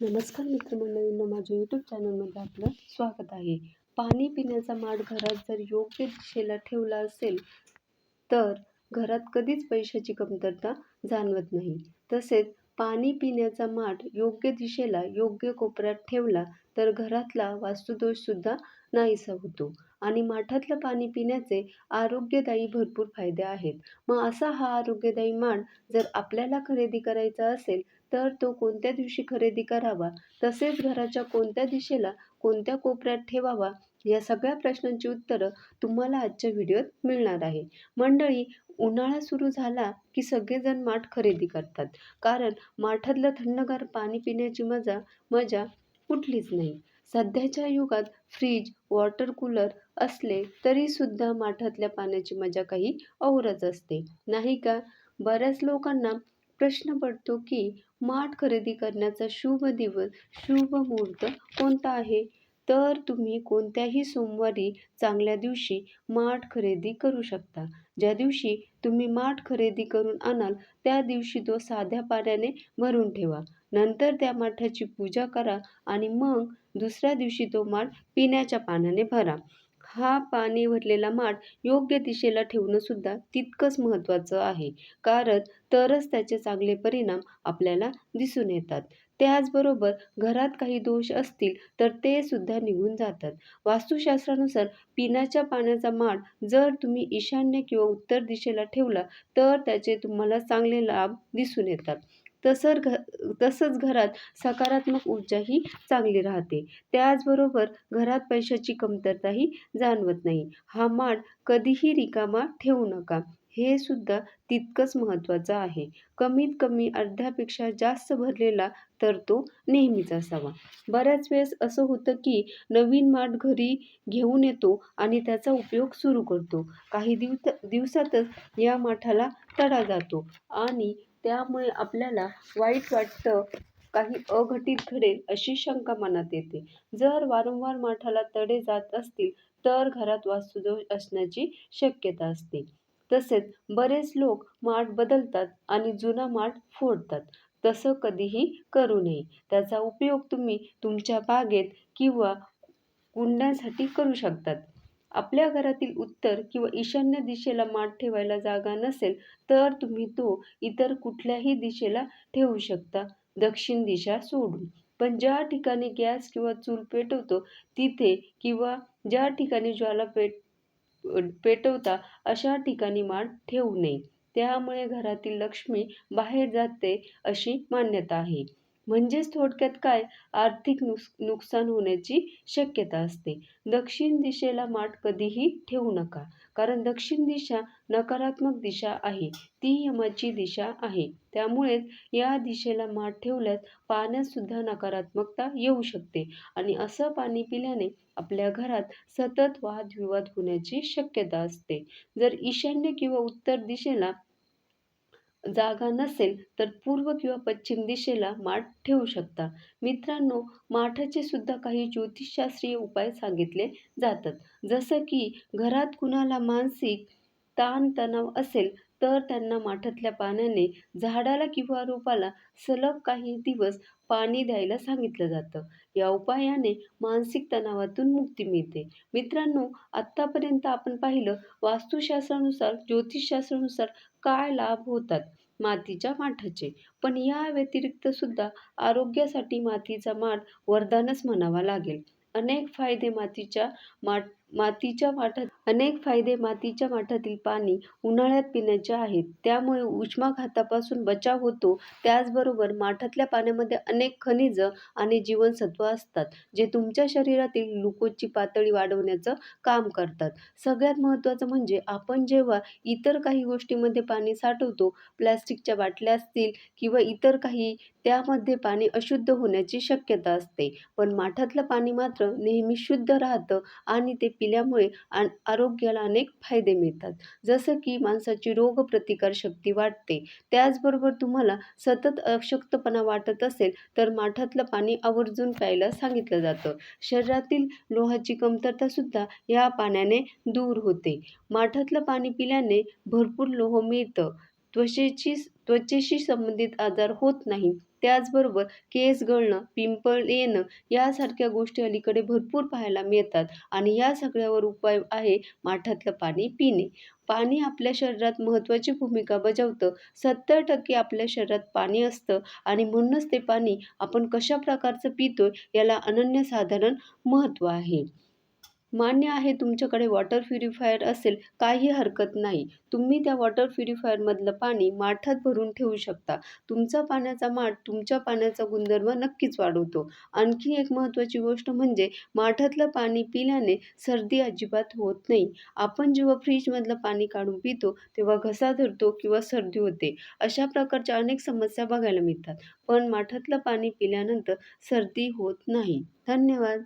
नमस्कार मित्रमंडळींना माझ्या यूट्यूब चॅनलमध्ये आपलं स्वागत आहे. पाणी पिण्याचा माठ घरात जर योग्य दिशेला ठेवला असेल तर घरात कधीच पैशाची कमतरता जाणवत नाही. तसेच पाणी पिण्याचा माठ योग्य दिशेला योग्य कोपऱ्यात ठेवला तर घरातला वास्तुदोषसुद्धा नाहीसा होतो. आणि माठातलं पाणी पिण्याचे आरोग्यदायी भरपूर फायदे आहेत. मग असा हा आरोग्यदायी माठ जर आपल्याला खरेदी करायचा असेल तर तो कोणत्या दिवशी खरेदी करावा? तसेच घराच्या कोणत्या दिशेला कोणत्या कोपऱ्यात ठेवावा? या सगळ्या प्रश्नांची उत्तरं तुम्हाला आजच्या व्हिडिओत मिळणार आहे. मंडळी उन्हाळा सुरू झाला की सगळेजण माठ खरेदी करतात. कारण माठातलं थंडगार पाणी पिण्याची मजा मजा कुठलीच नाही. सध्याच्या युगात फ्रीज वॉटर कूलर असले तरीसुद्धा माठातल्या पाण्याची मजा काही औरच असते. नाही का? बऱ्याच लोकांना प्रश्न पडतो की माठ खरेदी करण्याचा शुभ दिवस शुभ मुहूर्त कोणता आहे? तर तुम्ही कोणत्याही सोमवारी चांगल्या दिवशी माठ खरेदी करू शकता. ज्या दिवशी तुम्ही माठ खरेदी करून आणाल त्या दिवशी तो साध्या पाण्याने भरून ठेवा. नंतर त्या माठाची पूजा करा आणि मग दुसऱ्या दिवशी तो माठ पिण्याच्या पाण्याने भरा. हा पाणी भरलेला माठ योग्य दिशेला ठेवणंसुद्धा तितकंच महत्त्वाचं आहे. कारण तरच त्याचे चांगले परिणाम आपल्याला दिसून येतात. त्याचबरोबर घरात काही दोष असतील तर ते सुद्धा निघून जातात. वास्तुशास्त्रानुसार पिण्याच्या पाण्याचा माठ जर तुम्ही ईशान्य किंवा उत्तर दिशेला ठेवला तर त्याचे तुम्हाला चांगले लाभ दिसून येतात. तसर घ तसंच घरात सकारात्मक ऊर्जाही चांगली राहते. त्याचबरोबर घरात पैशाची कमतरताही जाणवत नाही. हा माठ कधीही रिकामा ठेवू नका. हे सुद्धा तितकंच महत्त्वाचं आहे. कमीत कमी अर्ध्यापेक्षा जास्त भरलेला तर तो नेहमीच असावा. बऱ्याच वेळेस असं होतं की नवीन माठ घरी घेऊन येतो आणि त्याचा उपयोग सुरू करतो. काही दिवस दिवसातच या माठाला तडा जातो आणि त्यामुळे आपल्याला वाईट वाटतं काही अघटित घडेल अशी शंका मनात येते. जर वारंवार माठाला तडे जात असतील तर घरात वास्तुदोष असण्याची शक्यता असते. तसेच बरेच लोक माठ बदलतात आणि जुना माठ फोडतात. तसं कधीही करू नये. त्याचा उपयोग तुम्ही तुमच्या बागेत किंवा कुंड्यांसाठी करू शकतात. आपल्या घरातील उत्तर किंवा ईशान्य दिशेला माठ ठेवायला जागा नसेल तर तुम्ही तो इतर कुठल्याही दिशेला ठेवू शकता. दक्षिण दिशा सोडून. पण ज्या ठिकाणी गॅस किंवा चूल पेटवतो तिथे किंवा ज्या ठिकाणी ज्वाला पेट पेटवता अशा ठिकाणी माठ ठेवू नये. त्यामुळे घरातील लक्ष्मी बाहेर जाते अशी मान्यता आहे. म्हणजेच थोडक्यात काय? आर्थिक नुस नुकसान होण्याची शक्यता असते. दक्षिण दिशेला माठ कधीही ठेवू नका. कारण दक्षिण दिशा नकारात्मक दिशा आहे. ती यमाची दिशा आहे. त्यामुळेच या दिशेला माठ ठेवल्यास पाण्यातसुद्धा नकारात्मकता येऊ शकते आणि असं पाणी पिल्याने आपल्या घरात सतत वादविवाद होण्याची शक्यता असते. जर ईशान्य किंवा उत्तर दिशेला जागा नसेल तर पूर्व किंवा पश्चिम दिशेला माठ ठेवू शकता. मित्रांनो माठाचे सुद्धा काही ज्योतिषशास्त्रीय उपाय सांगितले जातात. जसं की घरात कुणाला मानसिक ताणतणाव असेल तर त्यांना माठातल्या पाण्याने झाडाला किंवा रोपाला सलग काही दिवस पाणी द्यायला सांगितलं जातं. या उपायाने मानसिक तणावातून मुक्ती मिळते. मित्रांनो आत्तापर्यंत आपण पाहिलं वास्तुशास्त्रानुसार ज्योतिषशास्त्रानुसार काय लाभ होतात? मातीच्या माठाचे. पण या व्यतिरिक्त सुद्धा आरोग्यासाठी मातीचा माठ वरदानच म्हणावा लागेल. अनेक फायदे मातीच्या माठ मातीच्या माठात अनेक फायदे मातीच्या माठातील पाणी उन्हाळ्यात पिण्याचे आहेत. त्यामुळे उष्माघातापासून बचाव होतो. त्याचबरोबर माठातल्या पाण्यामध्ये अनेक खनिज आणि जीवनसत्व असतात जे तुमच्या शरीरातील ग्लुकोजची पातळी वाढवण्याचं काम करतात. सगळ्यात महत्त्वाचं म्हणजे आपण जेव्हा इतर काही गोष्टीमध्ये पाणी साठवतो प्लॅस्टिकच्या बाटल्या असतील किंवा इतर काही त्यामध्ये पाणी अशुद्ध होण्याची शक्यता असते. पण माठातलं पाणी मात्र नेहमी शुद्ध राहतं आणि ते पिल्यामुळे आरोग्याला अनेक फायदे मिळतात. जसं की माणसाची रोगप्रतिकारशक्ती वाढते. त्याचबरोबर तुम्हाला सतत अशक्तपणा वाटत असेल तर माठातलं पाणी आवर्जून प्यायला सांगितलं जातं. शरीरातील लोहाची कमतरतासुद्धा या पाण्याने दूर होते. माठातलं पाणी पिल्याने भरपूर लोह मिळतं. त्वचेची त्वचेशी संबंधित आजार होत नाही त्याचबरोबर केस गळणं पिंपळ येणं यासारख्या गोष्टी अलीकडे भरपूर पाहायला मिळतात आणि या सगळ्यावर उपाय आहे माठातलं पाणी पिणे. पाणी आपल्या शरीरात महत्त्वाची भूमिका बजावतं. सत्तर टक्के आपल्या शरीरात पाणी असतं आणि म्हणूनच ते पाणी आपण कशा प्रकारचं पितो याला अनन्यसाधारण महत्त्व आहे. मान्य आहे तुमच्याकडे वॉटर प्युरिफायर असेल काही हरकत नाही. तुम्ही त्या वॉटर प्युरिफायरमधलं पाणी माठात भरून ठेवू शकता. तुमचा पाण्याचा माठ तुमच्या पाण्याचा गुणधर्म नक्कीच वाढवतो. आणखी एक महत्त्वाची गोष्ट म्हणजे माठातलं पाणी पिल्याने सर्दी अजिबात होत नाही. आपण जेव्हा फ्रीजमधलं पाणी काढून पितो तेव्हा घसा धरतो किंवा सर्दी होते. अशा प्रकारच्या अनेक समस्या बघायला मिळतात. पण माठातलं पाणी पिल्यानंतर सर्दी होत नाही. धन्यवाद.